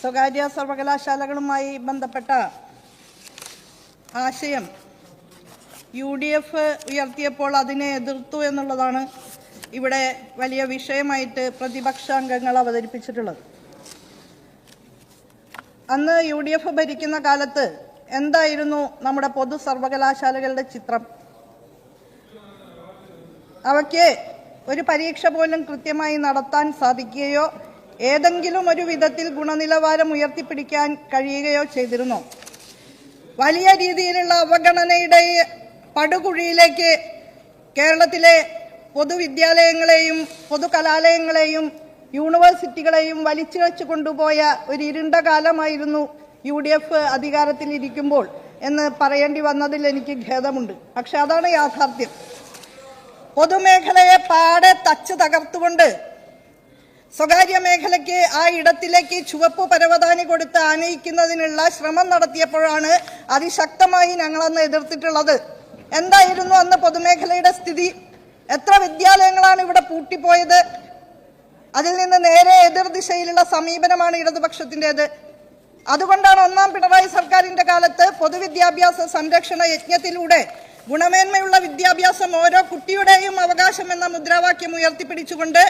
സ്വകാര്യ സർവകലാശാലകളുമായി ബന്ധപ്പെട്ട ആശയം യു ഡി എഫ് ഉയർത്തിയപ്പോൾ അതിനെ എതിർത്തു എന്നുള്ളതാണ് ഇവിടെ വലിയ വിഷയമായിട്ട് പ്രതിപക്ഷാംഗങ്ങൾ അവതരിപ്പിച്ചിട്ടുള്ളത്. അന്ന് യു ഡി എഫ് ഭരിക്കുന്ന കാലത്ത് എന്തായിരുന്നു നമ്മുടെ പൊതു സർവകലാശാലകളുടെ ചിത്രം? അവയ്ക്ക് ഒരു പരീക്ഷ പോലും കൃത്യമായി നടത്താൻ സാധിക്കുകയോ ഏതെങ്കിലും ഒരു വിധത്തിൽ ഗുണനിലവാരം ഉയർത്തിപ്പിടിക്കാൻ കഴിയുകയോ ചെയ്തിരുന്നോ? വലിയ രീതിയിലുള്ള അവഗണനയുടെ പടുകുഴിയിലേക്ക് കേരളത്തിലെ പൊതുവിദ്യാലയങ്ങളെയും പൊതുകലാലയങ്ങളെയും യൂണിവേഴ്സിറ്റികളെയും വലിച്ചു വെച്ച് കൊണ്ടുപോയ ഒരു ഇരുണ്ട കാലമായിരുന്നു യു ഡി എഫ് അധികാരത്തിലിരിക്കുമ്പോൾ എന്ന് പറയേണ്ടി വന്നതിൽ എനിക്ക് ഖേദമുണ്ട്. പക്ഷെ അതാണ് യാഥാർത്ഥ്യം. പൊതുമേഖലയെ പാടെ തച്ച് തകർത്തുകൊണ്ട് സ്വകാര്യ മേഖലയ്ക്ക് ആ ഇടത്തിലേക്ക് ചുവപ്പ് പരവതാനി കൊടുത്ത് ആനയിക്കുന്നതിനുള്ള ശ്രമം നടത്തിയപ്പോഴാണ് അതിശക്തമായി ഞങ്ങളന്ന് എതിർത്തിട്ടുള്ളത്. എന്തായിരുന്നു അന്ന് പൊതുമേഖലയുടെ സ്ഥിതി? എത്ര വിദ്യാലയങ്ങളാണ് ഇവിടെ പൂട്ടിപ്പോയത്? അതിൽ നിന്ന് നേരെ എതിർദിശയിലുള്ള സമീപനമാണ് ഇടതുപക്ഷത്തിന്റെത്. അതുകൊണ്ടാണ് ഒന്നാം പിണറായി സർക്കാരിന്റെ കാലത്ത് പൊതുവിദ്യാഭ്യാസ സംരക്ഷണ യജ്ഞത്തിലൂടെ ഗുണമേന്മയുള്ള വിദ്യാഭ്യാസം ഓരോ കുട്ടിയുടെയും അവകാശം എന്ന മുദ്രാവാക്യം ഉയർത്തിപ്പിടിച്ചുകൊണ്ട്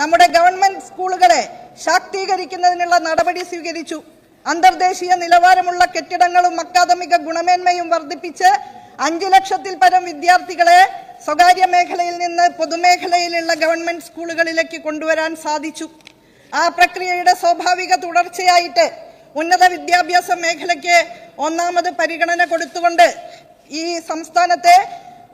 നമ്മുടെ ഗവൺമെന്റ് സ്കൂളുകളെ ശാക്തീകരിക്കുന്നതിനുള്ള നടപടി സ്വീകരിച്ചു. അന്തർദേശീയ നിലവാരമുള്ള കെട്ടിടങ്ങളും അക്കാദമിക ഗുണമേന്മയും വർദ്ധിപ്പിച്ച് അഞ്ചു ലക്ഷത്തിൽ പരം വിദ്യാർത്ഥികളെ സ്വകാര്യ മേഖലയിൽ നിന്ന് പൊതുമേഖലയിലുള്ള ഗവൺമെന്റ് സ്കൂളുകളിലേക്ക് കൊണ്ടുവരാൻ സാധിച്ചു. ആ പ്രക്രിയയുടെ സ്വാഭാവിക തുടർച്ചയായിട്ട് ഉന്നത വിദ്യാഭ്യാസ മേഖലയ്ക്ക് ഒന്നാമത് പരിഗണന കൊടുത്തുകൊണ്ട് ഈ സംസ്ഥാനത്തെ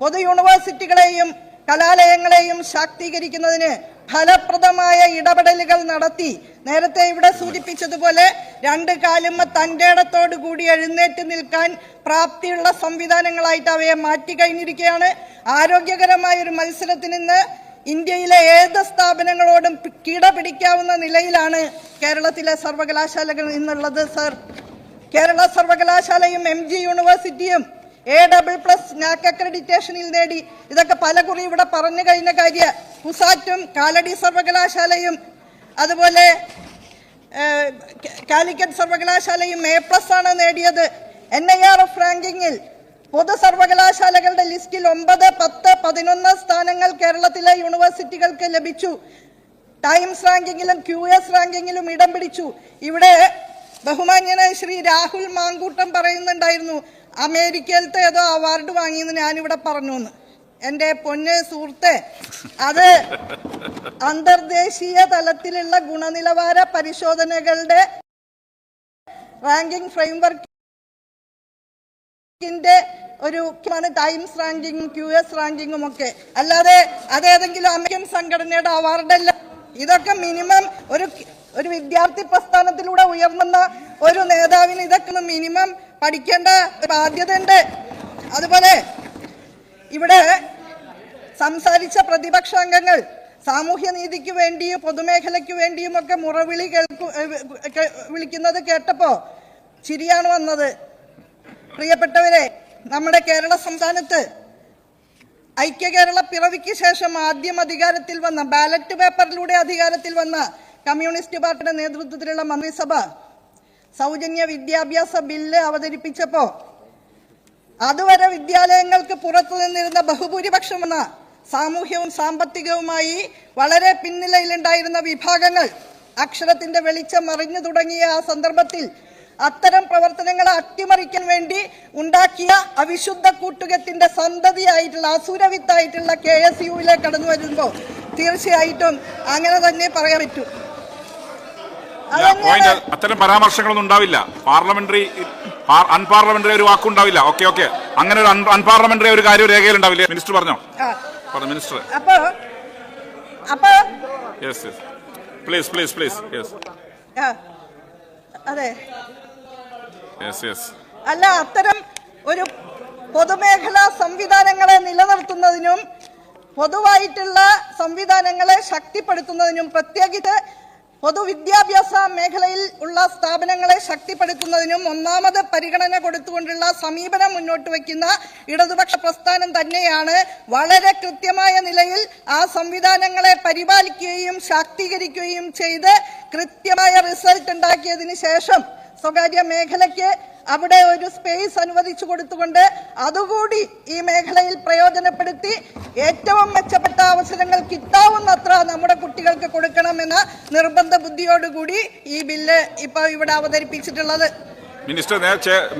പൊതു യൂണിവേഴ്സിറ്റികളെയും കലാലയങ്ങളെയും ശാക്തീകരിക്കുന്നതിന് ഫലപ്രദമായ ഇടപെടലുകൾ നടത്തി. നേരത്തെ ഇവിടെ സൂചിപ്പിച്ചതുപോലെ രണ്ട് കാലുമ്മ തന്റെ ഇടത്തോടു കൂടി എഴുന്നേറ്റ് നിൽക്കാൻ പ്രാപ്തിയുള്ള സംവിധാനങ്ങളായിട്ട് അവയെ മാറ്റി കഴിഞ്ഞിരിക്കുകയാണ്. ആരോഗ്യകരമായ ഒരു മത്സരത്തിൽ നിന്ന് ഇന്ത്യയിലെ ഏത് സ്ഥാപനങ്ങളോടും കിട കിടപിടിക്കാവുന്ന നിലയിലാണ് കേരളത്തിലെ സർവകലാശാലകൾ ഇന്നുള്ളത് സർ. കേരള സർവകലാശാലയും എം ജി യൂണിവേഴ്സിറ്റിയും എ ഡബിൾ പ്ലസ് നാക് അക്രഡിറ്റേഷനിൽ നേടി. ഇതൊക്കെ പല കുറി ഇവിടെ പറഞ്ഞു കഴിഞ്ഞ കാര്യ. കുസാറ്റും കാലടി സർവകലാശാലയും അതുപോലെ കാലിക്കറ്റ് സർവകലാശാലയും എ പ്ലസ് ആണ് നേടിയത്. എൻ ഐ ആർ എഫ് റാങ്കിങ്ങിൽ പൊതു സർവകലാശാലകളുടെ ലിസ്റ്റിൽ ഒമ്പത് പത്ത് പതിനൊന്ന് സ്ഥാനങ്ങൾ കേരളത്തിലെ യൂണിവേഴ്സിറ്റികൾക്ക് ലഭിച്ചു. ടൈംസ് റാങ്കിങ്ങിലും ക്യു എസ് റാങ്കിങ്ങിലും ഇടം പിടിച്ചു. ഇവിടെ ബഹുമാന്യനായ ശ്രീ രാഹുൽ മാങ്കൂട്ടം പറയുന്നുണ്ടായിരുന്നു അമേരിക്കയിലത്തെ ഏതോ അവാർഡ് വാങ്ങിയെന്ന് ഞാനിവിടെ പറഞ്ഞു എന്ന് എന്റെ പൊന്ന് സുഹൃത്തെ അത് അന്തർദേശീയ തലത്തിലുള്ള ഗുണനിലവാര പരിശോധനകളുടെ റാങ്കിംഗ് ഫ്രെയിംവർക്കിന്റെ ഒരു മുഖ്യമാണ് ടൈംസ് റാങ്കിങ്ങും ക്യു എസ് റാങ്കിങ്ങും ഒക്കെ. അല്ലാതെ അതേതെങ്കിലും അമേരിക്കൻ സംഘടനയുടെ അവാർഡല്ല ഇതൊക്കെ മിനിമം ഒരു ഒരു വിദ്യാർത്ഥി പ്രസ്ഥാനത്തിലൂടെ ഉയർന്നുന്ന ഒരു നേതാവിന് ഇതൊക്കെ മിനിമം പഠിക്കേണ്ട ബാധ്യതയുണ്ട്. അതുപോലെ ഇവിടെ സംസാരിച്ച പ്രതിപക്ഷ പ്രതിപക്ഷാംഗങ്ങൾ സാമൂഹ്യനീതിക്ക് വേണ്ടിയും പൊതുമേഖലയ്ക്ക് വേണ്ടിയും ഒക്കെ മുറവിളി കേൾക്കു വിളിക്കുന്നത് കേട്ടപ്പോ ചിരിയാണ് വന്നത്. പ്രിയപ്പെട്ടവരെ നമ്മുടെ കേരള സംസ്ഥാനത്ത് ഐക്യ കേരള പിറവിക്ക് ശേഷം ആദ്യം അധികാരത്തിൽ വന്ന ബാലറ്റ് പേപ്പറിലൂടെ അധികാരത്തിൽ വന്ന കമ്മ്യൂണിസ്റ്റ് പാർട്ടിയുടെ നേതൃത്വത്തിലുള്ള മന്ത്രിസഭ സൗജന്യ വിദ്യാഭ്യാസ ബില്ല് അവതരിപ്പിച്ചപ്പോ അതുവരെ വിദ്യാലയങ്ങൾക്ക് പുറത്തു നിന്നിരുന്ന ബഹുഭൂരിപക്ഷം എന്ന സാമൂഹ്യവും സാമ്പത്തികവുമായി വളരെ പിന്നിലയിലുണ്ടായിരുന്ന വിഭാഗങ്ങൾ അക്ഷരത്തിന്റെ വെളിച്ചം മറിഞ്ഞു തുടങ്ങിയ ആ സന്ദർഭത്തിൽ അത്തരം പ്രവർത്തനങ്ങളെ അട്ടിമറിക്കാൻ വേണ്ടി ഉണ്ടാക്കിയ അവിശുദ്ധ കൂട്ടുകെട്ടിന്റെ സന്തതിയായിട്ടുള്ള അസുരവിത്തായിട്ടുള്ള കെ എസ് യുവിലേക്ക് കടന്നു വരുമ്പോൾ തീർച്ചയായിട്ടും അങ്ങനെ തന്നെ പറയാൻ പറ്റൂ. അത്തരം പരാമർശങ്ങളൊന്നും ഉണ്ടാവില്ല. പാർലമെന്ററി അൺപാർലമെന്ററി ഒരു വാക്കുണ്ടാവില്ല ഓക്കെ ഓക്കെ അങ്ങനെ ഒരു അൺപാർലമെന്ററി ഒരു കാര്യം രേഖയിൽ ഉണ്ടാവില്ല? മിനിസ്റ്റർ പറഞ്ഞോ? പറഞ്ഞു minister yes yes please please please yes അതെ. യെസ് യെസ് അല്ല അത്തരം ഒരു പൊതുമേഖലാ സംവിധാനങ്ങളെ നിലനിർത്തുന്നതിനും പൊതുവായിട്ടുള്ള സംവിധാനങ്ങളെ ശക്തിപ്പെടുത്തുന്നതിനും പ്രത്യേകിച്ച് പൊതുവിദ്യാഭ്യാസ മേഖലയിൽ ഉള്ള സ്ഥാപനങ്ങളെ ശക്തിപ്പെടുത്തുന്നതിനും ഒന്നാമത് പരിഗണന കൊടുത്തുകൊണ്ടുള്ള സമീപനം മുന്നോട്ട് വയ്ക്കുന്ന ഇടതുപക്ഷ പ്രസ്ഥാനം തന്നെയാണ് വളരെ കൃത്യമായ നിലയിൽ ആ സംവിധാനങ്ങളെ പരിപാലിക്കുകയും ശാക്തീകരിക്കുകയും ചെയ്ത് കൃത്യമായ റിസൾട്ട് ഉണ്ടാക്കിയതിന് ശേഷം സ്വകാര്യ മേഖലയ്ക്ക് അവിടെ ഒരു സ്പേസ് അനുവദിച്ചു കൊടുത്തുകൊണ്ട് അതുകൂടി ഈ മേഖലയിൽ പ്രയോജനപ്പെടുത്തി ഏറ്റവും മെച്ചപ്പെട്ട അവസരങ്ങൾ കിട്ടാവുന്നത്ര നമ്മുടെ കുട്ടികൾക്ക് കൊടുക്കണമെന്ന നിർബന്ധ ബുദ്ധിയോടുകൂടി ഈ ബില്ല് ഇപ്പോൾ ഇവിടെ അവതരിപ്പിച്ചിട്ടുള്ളത്. മിനിസ്റ്റർ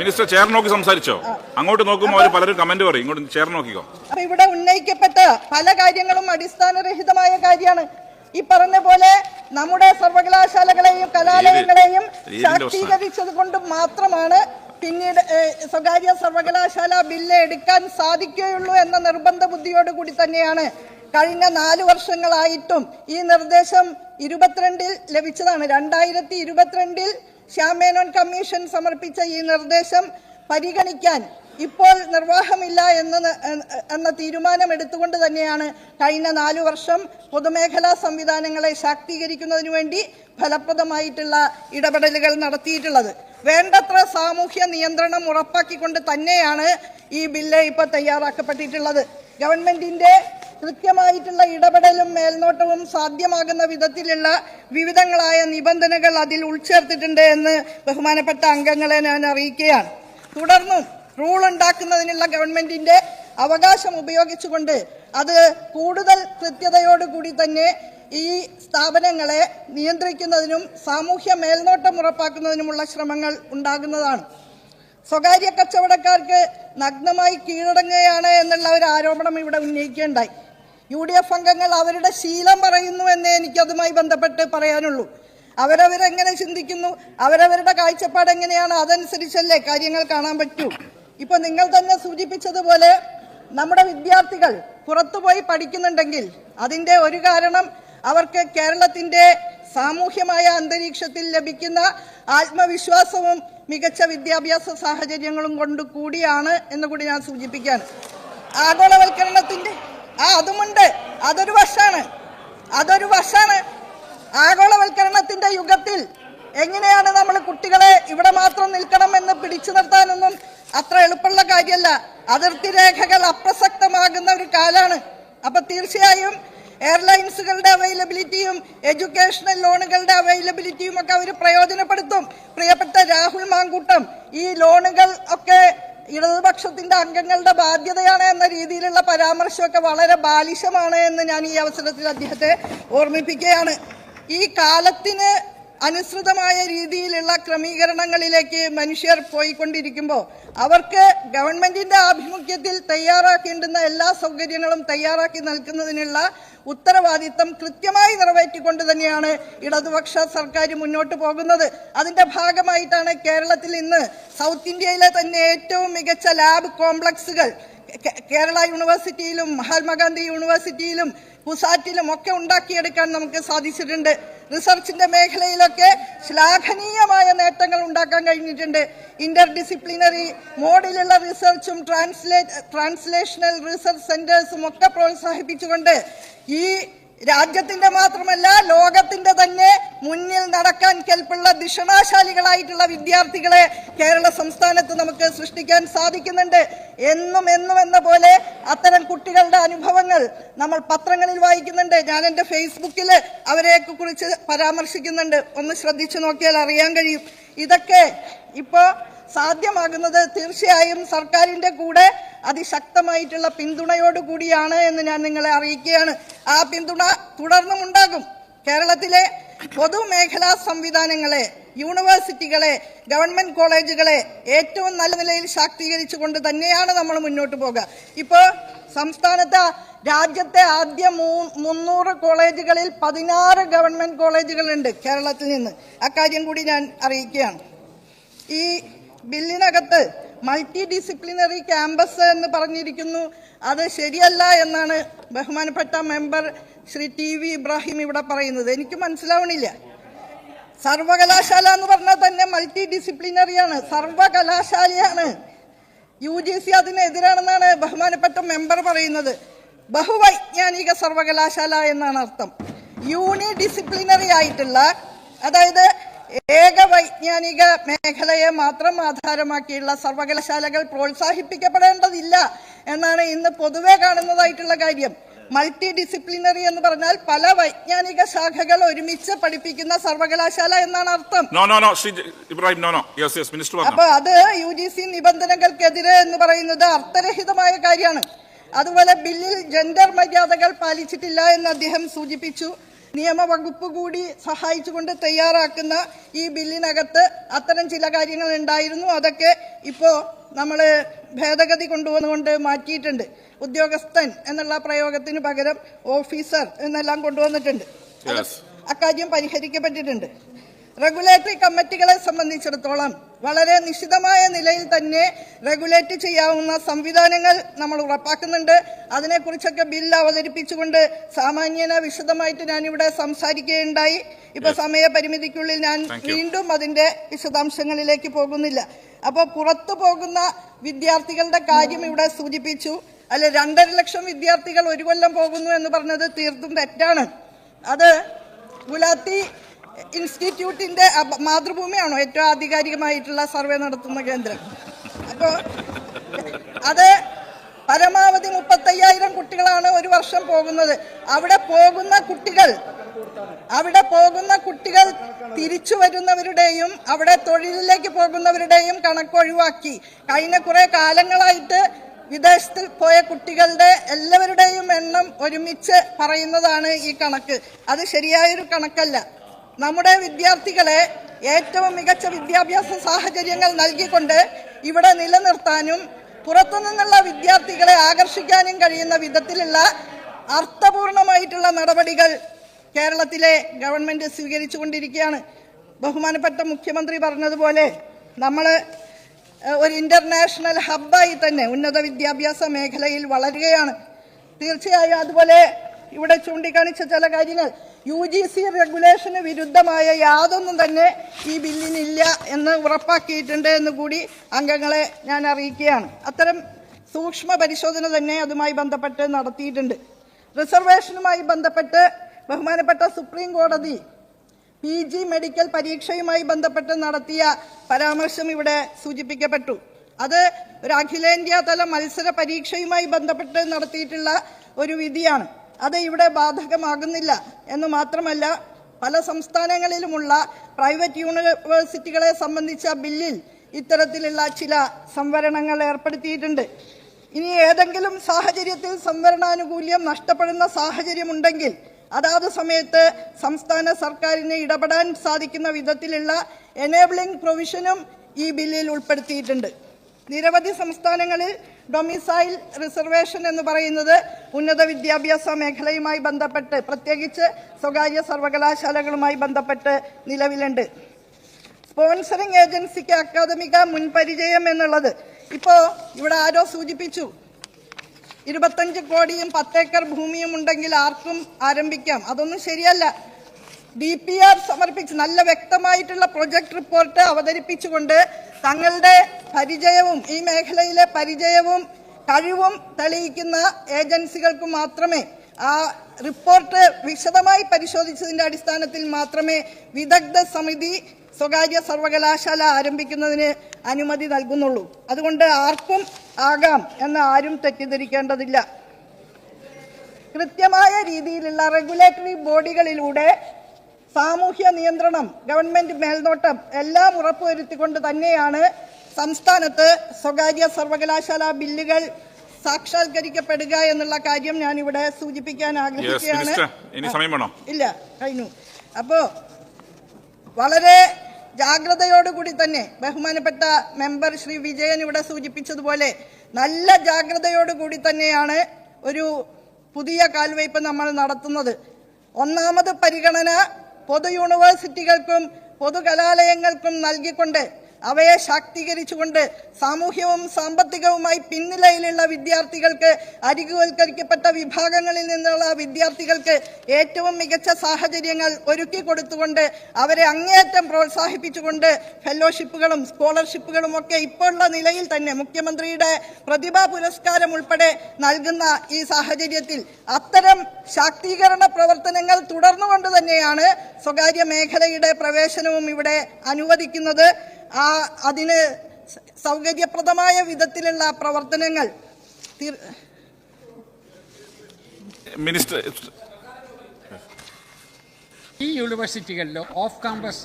മിനിസ്റ്റർ ചെയർ നോക്കി സംസാരിച്ചോ? അങ്ങോട്ട് നോക്കുമ്പോൾ അവർ പലരും കമന്റ് പറയും. ഇങ്ങോട്ട് ചെയർ നോക്കിക്കോ. ഇവിടെ ഉന്നയിക്കപ്പെട്ട പല കാര്യങ്ങളും അടിസ്ഥാനരഹിതമായ കാര്യമാണ്. ഈ പറഞ്ഞ പോലെ നമ്മുടെ സർവകലാശാലകളെയും കലാലയങ്ങളെയും ശാക്തീകരിച്ചത് കൊണ്ട് മാത്രമാണ് പിന്നീട് സ്വകാര്യ സർവകലാശാല ബില്ല് എടുക്കാൻ സാധിക്കുകയുള്ളൂ എന്ന നിർബന്ധ ബുദ്ധിയോടുകൂടി തന്നെയാണ് കഴിഞ്ഞ നാല് വർഷങ്ങളായിട്ടും ഈ നിർദ്ദേശം ഇരുപത്തിരണ്ടിൽ ലഭിച്ചതാണ്. രണ്ടായിരത്തി ഇരുപത്തിരണ്ടിൽ ശ്യാമേനോൻ കമ്മീഷൻ സമർപ്പിച്ച ഈ നിർദ്ദേശം പരിഗണിക്കാൻ ഇപ്പോൾ നിർവാഹമില്ല എന്ന എന്ന തീരുമാനം എടുത്തുകൊണ്ട് തന്നെയാണ് കഴിഞ്ഞ നാലു വർഷം പൊതുമേഖലാ സംവിധാനങ്ങളെ ശാക്തീകരിക്കുന്നതിന് വേണ്ടി ഫലപ്രദമായിട്ടുള്ള ഇടപെടലുകൾ നടത്തിയിട്ടുള്ളത്. വേണ്ടത്ര സാമൂഹ്യ നിയന്ത്രണം ഉറപ്പാക്കിക്കൊണ്ട് തന്നെയാണ് ഈ ബില്ല് ഇപ്പോൾ തയ്യാറാക്കപ്പെട്ടിട്ടുള്ളത്. ഗവൺമെന്റിന്റെ കൃത്യമായിട്ടുള്ള ഇടപെടലും മേൽനോട്ടവും സാധ്യമാകുന്ന വിധത്തിലുള്ള വിവിധങ്ങളായ നിബന്ധനകൾ അതിൽ ഉൾച്ചേർത്തിട്ടുണ്ട് എന്ന് ബഹുമാനപ്പെട്ട അംഗങ്ങളെ ഞാൻ അറിയിക്കുകയാണ്. തുടർന്നും റൂൾ ഉണ്ടാക്കുന്നതിനുള്ള ഗവൺമെന്റിന്റെ അവകാശം ഉപയോഗിച്ചുകൊണ്ട് അത് കൂടുതൽ കൃത്യതയോടുകൂടി തന്നെ ഈ സ്ഥാപനങ്ങളെ നിയന്ത്രിക്കുന്നതിനും സാമൂഹ്യ മേൽനോട്ടം ഉറപ്പാക്കുന്നതിനുമുള്ള ശ്രമങ്ങൾ ഉണ്ടാകുന്നതാണ്. സ്വകാര്യ കച്ചവടക്കാർക്ക് നഗ്നമായി കീഴടങ്ങുകയാണ് എന്നുള്ള ഒരു ആരോപണം ഇവിടെ ഉന്നയിക്കുകയുണ്ടായി യു ഡി എഫ് അംഗങ്ങൾ അവരുടെ ശീലം പറയുന്നു എന്നേ എനിക്കതുമായി ബന്ധപ്പെട്ട് പറയാനുള്ളൂ. അവരവരെങ്ങനെ ചിന്തിക്കുന്നു? അവരവരുടെ കാഴ്ചപ്പാട് എങ്ങനെയാണ്? അതനുസരിച്ചല്ലേ കാര്യങ്ങൾ കാണാൻ പറ്റൂ? ഇപ്പൊ നിങ്ങൾ തന്നെ സൂചിപ്പിച്ചതുപോലെ നമ്മുടെ വിദ്യാർത്ഥികൾ പുറത്തുപോയി പഠിക്കുന്നുണ്ടെങ്കിൽ അതിന്റെ ഒരു കാരണം അവർക്ക് കേരളത്തിന്റെ സാമൂഹ്യമായ അന്തരീക്ഷത്തിൽ ലഭിക്കുന്ന ആത്മവിശ്വാസവും മികച്ച വിദ്യാഭ്യാസ സാഹചര്യങ്ങളും കൊണ്ട് കൂടിയാണ് എന്ന് കൂടി ഞാൻ സൂചിപ്പിക്കാൻ. ആഗോളവൽക്കരണത്തിന്റെ ആ അതുമുണ്ട്. അതൊരു വശാണ്. അതൊരു വശാണ്. ആഗോളവൽക്കരണത്തിന്റെ യുഗത്തിൽ എങ്ങനെയാണ് നമ്മൾ കുട്ടികളെ ഇവിടെ മാത്രം നിൽക്കണം എന്ന് പിടിച്ചു നിർത്താനൊന്നും അത്ര എളുപ്പമുള്ള കാര്യമല്ല. അതിർത്തി രേഖകൾ അപ്രസക്തമാകുന്ന ഒരു കാലാണ്. അപ്പൊ തീർച്ചയായും എയർലൈൻസുകളുടെ അവൈലബിലിറ്റിയും എഡ്യൂക്കേഷണൽ ലോണുകളുടെ അവൈലബിലിറ്റിയും ഒക്കെ അവർ പ്രയോജനപ്പെടുത്തും. പ്രിയപ്പെട്ട രാഹുൽ മാങ്കൂട്ടം ഈ ലോണുകൾ ഒക്കെ ഇടതുപക്ഷത്തിന്റെ അംഗങ്ങളുടെ ബാധ്യതയാണ് എന്ന രീതിയിലുള്ള പരാമർശമൊക്കെ വളരെ ബാലിശമാണ് എന്ന് ഞാൻ ഈ അവസരത്തിൽ അദ്ദേഹത്തെ ഓർമ്മിപ്പിക്കുകയാണ്. ഈ കാലത്തിന് അനുസൃതമായ രീതിയിലുള്ള ക്രമീകരണങ്ങളിലേക്ക് മനുഷ്യർ പോയിക്കൊണ്ടിരിക്കുമ്പോൾ അവർക്ക് ഗവൺമെന്റിന്റെ ആഭിമുഖ്യത്തിൽ തയ്യാറാക്കേണ്ടുന്ന എല്ലാ സൗകര്യങ്ങളും തയ്യാറാക്കി നൽകുന്നതിനുള്ള ഉത്തരവാദിത്തം കൃത്യമായി നിറവേറ്റിക്കൊണ്ട് തന്നെയാണ് ഇടതുപക്ഷ സർക്കാർ മുന്നോട്ട് പോകുന്നത്. അതിന്റെ ഭാഗമായിട്ടാണ് കേരളത്തിൽ ഇന്ന് സൗത്ത് ഇന്ത്യയിലെ തന്നെ ഏറ്റവും മികച്ച ലാബ് കോംപ്ലക്സുകൾ കേരള യൂണിവേഴ്സിറ്റിയിലും മഹാത്മാഗാന്ധി യൂണിവേഴ്സിറ്റിയിലും കുസാറ്റിലും ഒക്കെ ഉണ്ടാക്കിയെടുക്കാൻ നമുക്ക് സാധിച്ചിട്ടുണ്ട്. റിസർച്ചിന്റെ മേഖലയിലൊക്കെ ശ്ലാഘനീയമായ നേട്ടങ്ങൾ ഉണ്ടാക്കാൻ കഴിഞ്ഞിട്ടുണ്ട്. ഇന്റർ ഡിസിപ്ലിനറി മോഡിലുള്ള റിസർച്ചും ട്രാൻസ്ലേറ്റ് ട്രാൻസ്ലേഷണൽ റിസർച്ച് സെന്റേഴ്സും ഒക്കെ പ്രോത്സാഹിപ്പിച്ചുകൊണ്ട് ഈ രാജ്യത്തിന്റെ മാത്രമല്ല ലോകത്തിന്റെ തന്നെ മുന്നിൽ നടക്കാൻ കെൽപ്പുള്ള ദിഷണാശാലികളായിട്ടുള്ള വിദ്യാർത്ഥികളെ കേരള സംസ്ഥാനത്ത് നമുക്ക് സൃഷ്ടിക്കാൻ സാധിക്കുന്നുണ്ട്. എന്നും എന്നും എന്ന പോലെ അത്തരം കുട്ടികളുടെ അനുഭവങ്ങൾ നമ്മൾ പത്രങ്ങളിൽ വായിക്കുന്നുണ്ട്. ഞാൻ എന്റെ ഫേസ്ബുക്കിൽ അവരെയൊക്കെ കുറിച്ച് പരാമർശിക്കുന്നുണ്ട്. ഒന്ന് ശ്രദ്ധിച്ചു നോക്കിയാൽ അറിയാൻ കഴിയും. ഇതൊക്കെ ഇപ്പോൾ സാധ്യമാകുന്നത് തീർച്ചയായും സർക്കാരിന്റെ കൂടെ അതിശക്തമായിട്ടുള്ള പിന്തുണയോടുകൂടിയാണ് എന്ന് ഞാൻ നിങ്ങളെ അറിയിക്കുകയാണ്. ആ പിന്തുണ തുടർന്നും ഉണ്ടാകും കേരളത്തിലെ പൊതുമേഖലാ സംവിധാനങ്ങളെ യൂണിവേഴ്സിറ്റികളെ ഗവൺമെന്റ് കോളേജുകളെ ഏറ്റവും നല്ല നിലയിൽ ശാക്തീകരിച്ചുകൊണ്ട് തന്നെയാണ് നമ്മൾ മുന്നോട്ട് പോകുക ഇപ്പോൾ സംസ്ഥാനത്ത് രാജ്യത്തെ ആദ്യ മൂ- മുന്നൂറ് കോളേജുകളിൽ പതിനാറ് ഗവൺമെന്റ് കോളേജുകളുണ്ട് കേരളത്തിൽ നിന്ന്. അക്കാര്യം കൂടി ഞാൻ അറിയിക്കുകയാണ്. ഈ ബില്ലിനകത്ത് മൾട്ടി ഡിസിപ്ലിനറി ക്യാമ്പസ് എന്ന് പറഞ്ഞിരിക്കുന്നു. അത് ശരിയല്ല എന്നാണ് ബഹുമാനപ്പെട്ട member Shri T V Ibrahim ഇവിടെ പറയുന്നത്. എനിക്ക് മനസ്സിലാവണില്ല. സർവകലാശാല എന്ന് പറഞ്ഞാൽ തന്നെ മൾട്ടി ഡിസിപ്ലിനറിയാണ് സർവകലാശാലയാണ്. യു ജി സി അതിനെതിരാണെന്നാണ് ബഹുമാനപ്പെട്ട മെമ്പർ പറയുന്നത്. ബഹുവൈജ്ഞാനിക സർവകലാശാല എന്നാണ് അർത്ഥം. യൂണി ഡിസിപ്ലിനറി ആയിട്ടുള്ള അതായത് ഏക വൈജ്ഞാനിക മേഖലയെ മാത്രം ആധാരമാക്കിയുള്ള സർവകലാശാലകൾ പ്രോത്സാഹിപ്പിക്കപ്പെടേണ്ടതില്ല എന്നാണ് ഇന്ന് പൊതുവെ കാണുന്നതായിട്ടുള്ള കാര്യം. മൾട്ടി ഡിസിപ്ലിനറി എന്ന് പറഞ്ഞാൽ പല വൈജ്ഞാനിക ശാഖകൾ ഒരുമിച്ച് പഠിപ്പിക്കുന്ന സർവകലാശാല എന്നാണ് അർത്ഥം. അപ്പൊ അത് യു ജി സി നിബന്ധനകൾക്കെതിരെ എന്ന് പറയുന്നത് അർത്ഥരഹിതമായ കാര്യമാണ്. അതുപോലെ ബില്ലിൽ ജെൻഡർ മര്യാദകൾ പാലിച്ചിട്ടില്ല എന്ന് അദ്ദേഹം സൂചിപ്പിച്ചു. നിയമവകുപ്പ് കൂടി സഹായിച്ചുകൊണ്ട് തയ്യാറാക്കുന്ന ഈ ബില്ലിനകത്ത് അത്തരം ചില കാര്യങ്ങൾ ഉണ്ടായിരുന്നു അതൊക്കെ ഇപ്പോൾ നമ്മൾ ഭേദഗതി കൊണ്ടുവന്നുകൊണ്ട് മാറ്റിയിട്ടുണ്ട്. ഉദ്യോഗസ്ഥൻ എന്നുള്ള പ്രയോഗത്തിന് പകരം ഓഫീസർ എന്നെല്ലാം കൊണ്ടുവന്നിട്ടുണ്ട്. അക്കാര്യം പരിഹരിക്കപ്പെട്ടിട്ടുണ്ട്. റെഗുലേറ്ററി കമ്മിറ്റികളെ സംബന്ധിച്ചിടത്തോളം വളരെ നിശിതമായ നിലയിൽ തന്നെ റെഗുലേറ്റ് ചെയ്യാവുന്ന സംവിധാനങ്ങൾ നമ്മൾ ഉറപ്പാക്കുന്നുണ്ട്. അതിനെക്കുറിച്ചൊക്കെ ബിൽ അവതരിപ്പിച്ചുകൊണ്ട് സാമാന്യന വിശദമായിട്ട് ഞാനിവിടെ സംസാരിക്കുകയുണ്ടായി. ഇപ്പൊ സമയപരിമിതിക്കുള്ളിൽ ഞാൻ വീണ്ടും അതിന്റെ വിശദാംശങ്ങളിലേക്ക് പോകുന്നില്ല. അപ്പോൾ പുറത്തു പോകുന്ന വിദ്യാർത്ഥികളുടെ കാര്യം ഇവിടെ സൂചിപ്പിച്ചു. അല്ലെ രണ്ടര ലക്ഷം വിദ്യാർത്ഥികൾ ഒരു കൊല്ലം പോകുന്നു എന്ന് പറഞ്ഞത് തീർത്തും തെറ്റാണ്. അത് ഗുലാത്തി ഇൻസ്റ്റിറ്റ്യൂട്ടിന്റെ മാതൃഭൂമിയാണോ ഏറ്റവും ആധികാരികമായിട്ടുള്ള സർവേ നടത്തുന്ന കേന്ദ്രം? അപ്പോൾ അത് പരമാവധി മുപ്പത്തയ്യായിരം കുട്ടികളാണ് ഒരു വർഷം പോകുന്നത്. അവിടെ പോകുന്ന കുട്ടികൾ അവിടെ പോകുന്ന കുട്ടികൾ തിരിച്ചു വരുന്നവരുടെയും അവിടെ തൊഴിലിലേക്ക് പോകുന്നവരുടെയും കണക്ക് ഒഴിവാക്കി. കഴിഞ്ഞ കുറെ കാലങ്ങളായിട്ട് വിദേശത്തിൽ പോയ കുട്ടികളുടെ എല്ലാവരുടെയും എണ്ണം ഒരുമിച്ച് പറയുന്നതാണ് ഈ കണക്ക്. അത് ശരിയായൊരു കണക്കല്ല. നമ്മുടെ വിദ്യാർത്ഥികളെ ഏറ്റവും മികച്ച വിദ്യാഭ്യാസ സാഹചര്യങ്ങൾ നൽകിക്കൊണ്ട് ഇവിടെ നിലനിർത്താനും പുറത്തുനിന്നുള്ള വിദ്യാർത്ഥികളെ ആകർഷിക്കാനും കഴിയുന്ന വിധത്തിലുള്ള അർത്ഥപൂർണമായിട്ടുള്ള നടപടികൾ കേരളത്തിലെ ഗവൺമെന്റ് സ്വീകരിച്ചുകൊണ്ടിരിക്കുകയാണ്. ബഹുമാനപ്പെട്ട മുഖ്യമന്ത്രി പറഞ്ഞതുപോലെ നമ്മൾ ഒരു ഇന്റർനാഷണൽ ഹബ്ബായി തന്നെ ഉന്നത വിദ്യാഭ്യാസ മേഖലയിൽ വളരുകയാണ്. തീർച്ചയായും അതുപോലെ ഇവിടെ ചൂണ്ടിക്കാണിച്ച ചില കാര്യങ്ങൾ. യു ജി സി റെഗുലേഷന് വിരുദ്ധമായ യാതൊന്നും തന്നെ ഈ ബില്ലിനില്ല എന്ന് ഉറപ്പാക്കിയിട്ടുണ്ട് എന്ന് കൂടി അംഗങ്ങളെ ഞാൻ അറിയിക്കുകയാണ്. അത്തരം സൂക്ഷ്മ പരിശോധന തന്നെ അതുമായി ബന്ധപ്പെട്ട് നടത്തിയിട്ടുണ്ട്. റിസർവേഷനുമായി ബന്ധപ്പെട്ട് ബഹുമാനപ്പെട്ട സുപ്രീം കോടതി പി ജി മെഡിക്കൽ പരീക്ഷയുമായി ബന്ധപ്പെട്ട് നടത്തിയ പരാമർശം ഇവിടെ സൂചിപ്പിക്കപ്പെട്ടു. അത് ഒരു അഖിലേന്ത്യാതല മത്സര പരീക്ഷയുമായി ബന്ധപ്പെട്ട് നടത്തിയിട്ടുള്ള ഒരു വിധിയാണ്. അത് ഇവിടെ ബാധകമാകുന്നില്ല എന്ന് മാത്രമല്ല പല സംസ്ഥാനങ്ങളിലുമുള്ള പ്രൈവറ്റ് യൂണിവേഴ്സിറ്റികളെ സംബന്ധിച്ച ബില്ലിൽ ഇത്തരത്തിലുള്ള ചില സംവരണങ്ങൾ ഏർപ്പെടുത്തിയിട്ടുണ്ട്. ഇനി ഏതെങ്കിലും സാഹചര്യത്തിൽ സംവരണാനുകൂല്യം നഷ്ടപ്പെടുന്ന സാഹചര്യമുണ്ടെങ്കിൽ അതാത് സമയത്ത് സംസ്ഥാന സർക്കാരിന് ഇടപെടാൻ സാധിക്കുന്ന വിധത്തിലുള്ള എനേബിളിംഗ് പ്രൊവിഷനും ഈ ബില്ലിൽ ഉൾപ്പെടുത്തിയിട്ടുണ്ട്. നിരവധി സംസ്ഥാനങ്ങളിൽ ഡൊമിസൈൽ റിസർവേഷൻ എന്ന് പറയുന്നത് ഉന്നത വിദ്യാഭ്യാസ മേഖലയുമായി ബന്ധപ്പെട്ട് പ്രത്യേകിച്ച് സ്വകാര്യ സർവകലാശാലകളുമായി ബന്ധപ്പെട്ട് നിലവിലുണ്ട്. സ്പോൺസറിംഗ് ഏജൻസിക്ക് അക്കാദമിക മുൻപരിചയം എന്നുള്ളത് ഇപ്പോൾ ഇവിടെ ആരോ സൂചിപ്പിച്ചു. ഇരുപത്തഞ്ച് കോടിയും പത്തേക്കർ ഭൂമിയും ഉണ്ടെങ്കിൽ ആർക്കും ആരംഭിക്കാം. അതൊന്നും ശരിയല്ല. ഡി പി ആർ സമർപ്പിച്ച് നല്ല വ്യക്തമായിട്ടുള്ള പ്രൊജക്ട് റിപ്പോർട്ട് അവതരിപ്പിച്ചുകൊണ്ട് തങ്ങളുടെ പരിചയവും ഈ മേഖലയിലെ പരിചയവും കഴിവും തെളിയിക്കുന്ന ഏജൻസികൾക്ക് മാത്രമേ ആ റിപ്പോർട്ട് വിശദമായി പരിശോധിച്ചതിന്റെ അടിസ്ഥാനത്തിൽ മാത്രമേ വിദഗ്ധ സമിതി സ്വകാര്യ സർവകലാശാല ആരംഭിക്കുന്നതിന് അനുമതി നൽകുന്നുള്ളൂ. അതുകൊണ്ട് ആർക്കും ആകാം എന്ന് ആരും തെറ്റിദ്ധരിക്കേണ്ടതില്ല. കൃത്യമായ രീതിയിലുള്ള റെഗുലേറ്ററി ബോഡികളിലൂടെ സാമൂഹ്യ നിയന്ത്രണം ഗവൺമെന്റ് മേൽനോട്ടം എല്ലാം ഉറപ്പുവരുത്തിക്കൊണ്ട് തന്നെയാണ് സംസ്ഥാനത്ത് സ്വകാര്യ സർവകലാശാല ബില്ലുകൾ സാക്ഷാത്കരിക്കപ്പെടുക എന്നുള്ള കാര്യം ഞാൻ ഇവിടെ സൂചിപ്പിക്കാൻ ആഗ്രഹിക്കുകയാണ്. ഇല്ല കഴിഞ്ഞു. അപ്പോ വളരെ ജാഗ്രതയോടുകൂടി തന്നെ ബഹുമാനപ്പെട്ട മെമ്പർ ശ്രീ വിജയൻ ഇവിടെ സൂചിപ്പിച്ചതുപോലെ നല്ല ജാഗ്രതയോടുകൂടി തന്നെയാണ് ഒരു പുതിയ കാൽവയ്പ് നമ്മൾ നടത്തുന്നത്. ഒന്നാമത് പരിഗണന പൊതു യൂണിവേഴ്സിറ്റികൾക്കും പൊതു കലാലയങ്ങൾക്കും നൽകിക്കൊണ്ട് അവയെ ശാക്തീകരിച്ചുകൊണ്ട് സാമൂഹ്യവും സാമ്പത്തികവുമായി പിന്നിലയിലുള്ള വിദ്യാർത്ഥികൾക്ക് അരികുവൽക്കരിക്കപ്പെട്ട വിഭാഗങ്ങളിൽ നിന്നുള്ള വിദ്യാർത്ഥികൾക്ക് ഏറ്റവും മികച്ച സാഹചര്യങ്ങൾ ഒരുക്കി കൊടുത്തുകൊണ്ട് അവരെ അങ്ങേയറ്റം പ്രോത്സാഹിപ്പിച്ചുകൊണ്ട് ഫെലോഷിപ്പുകളും സ്കോളർഷിപ്പുകളും ഒക്കെ ഇപ്പോഴുള്ള നിലയിൽ തന്നെ മുഖ്യമന്ത്രിയുടെ പ്രതിഭാ പുരസ്കാരം ഉൾപ്പെടെ നൽകുന്ന ഈ സാഹചര്യത്തിൽ അത്തരം ശാക്തീകരണ പ്രവർത്തനങ്ങൾ തുടർന്നുകൊണ്ട് തന്നെയാണ് സ്വകാര്യ മേഖലയുടെ പ്രവേശനവും ഇവിടെ അനുവദിക്കുന്നത്. ആ അതിന് സൗകര്യപ്രദമായ വിധത്തിലുള്ള പ്രവർത്തനങ്ങൾ മിനിസ്റ്റർ ഈ യൂണിവേഴ്സിറ്റികളിൽ ഓഫ് കാമ്പസ്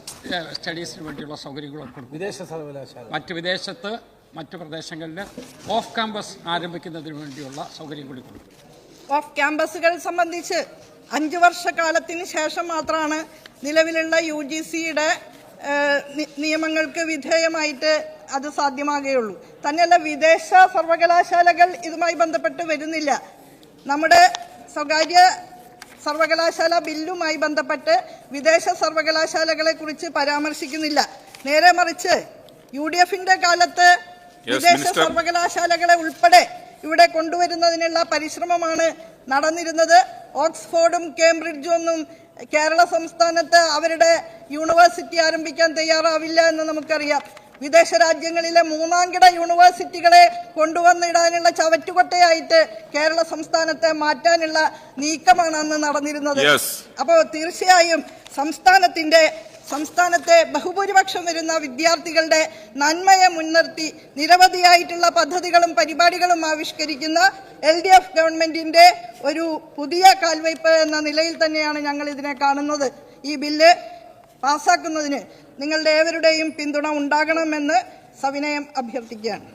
സ്റ്റഡീസിന് വേണ്ടിയുള്ള സൗകര്യങ്ങളൊക്കെ കൊടുക്കും. വിദേശ സർവകലാശാല. മറ്റ് വിദേശത്ത് മറ്റു പ്രദേശങ്ങളിൽ ഓഫ് കാമ്പസ് ആരംഭിക്കുന്നതിന് വേണ്ടിയുള്ള സൗകര്യം കൂടി കൊടുക്കും. ഓഫ് ക്യാമ്പസുകൾ സംബന്ധിച്ച് അഞ്ച് വർഷക്കാലത്തിന് ശേഷം മാത്രമാണ് നിലവിലുള്ള യു ജി സിയുടെ നിയമങ്ങൾക്ക് വിധേയമായിട്ട് അത് സാധ്യമാകുകയുള്ളൂ. തന്നെയല്ല വിദേശ സർവകലാശാലകൾ ഇതുമായി ബന്ധപ്പെട്ട് വരുന്നില്ല. നമ്മുടെ സ്വകാര്യ സർവകലാശാല ബില്ലുമായി ബന്ധപ്പെട്ട് വിദേശ സർവകലാശാലകളെ കുറിച്ച് പരാമർശിക്കുന്നില്ല. നേരെ മറിച്ച് യു ഡി എഫിന്റെ കാലത്ത് വിദേശ സർവകലാശാലകളെ ഉൾപ്പെടെ ഇവിടെ കൊണ്ടുവരുന്നതിനുള്ള പരിശ്രമമാണ് നടന്നിരുന്നത്. ഓക്സ്ഫോർഡും കേംബ്രിഡ്ജും ഒന്നും കേരള സംസ്ഥാനത്ത് അവരുടെ യൂണിവേഴ്സിറ്റി ആരംഭിക്കാൻ തയ്യാറാവില്ല എന്ന് നമുക്കറിയാം. വിദേശ രാജ്യങ്ങളിലെ മൂന്നാംകിട യൂണിവേഴ്സിറ്റികളെ കൊണ്ടുവന്നിടാനുള്ള ചവറ്റുകൊട്ടയായിട്ട് കേരള സംസ്ഥാനത്തെ മാറ്റാനുള്ള നീക്കമാണ് അന്ന് നടന്നിരുന്നത്. അപ്പോൾ തീർച്ചയായും സംസ്ഥാനത്തിന്റെ സംസ്ഥാനത്തെ ബഹുഭൂരിപക്ഷം വരുന്ന വിദ്യാർത്ഥികളുടെ നന്മയെ മുൻനിർത്തി നിരവധിയായിട്ടുള്ള പദ്ധതികളും പരിപാടികളും ആവിഷ്കരിക്കുന്ന എൽ ഡി എഫ് ഗവൺമെന്റിന്റെ ഒരു പുതിയ കാൽവയ്പ് എന്ന നിലയിൽ തന്നെയാണ് ഞങ്ങൾ ഇതിനെ കാണുന്നത്. ഈ ബില്ല് പാസ്സാക്കുന്നതിന് നിങ്ങളുടെ ഏവരുടെയും പിന്തുണ ഉണ്ടാകണമെന്ന് സവിനയം അഭ്യർത്ഥിക്കുകയാണ്.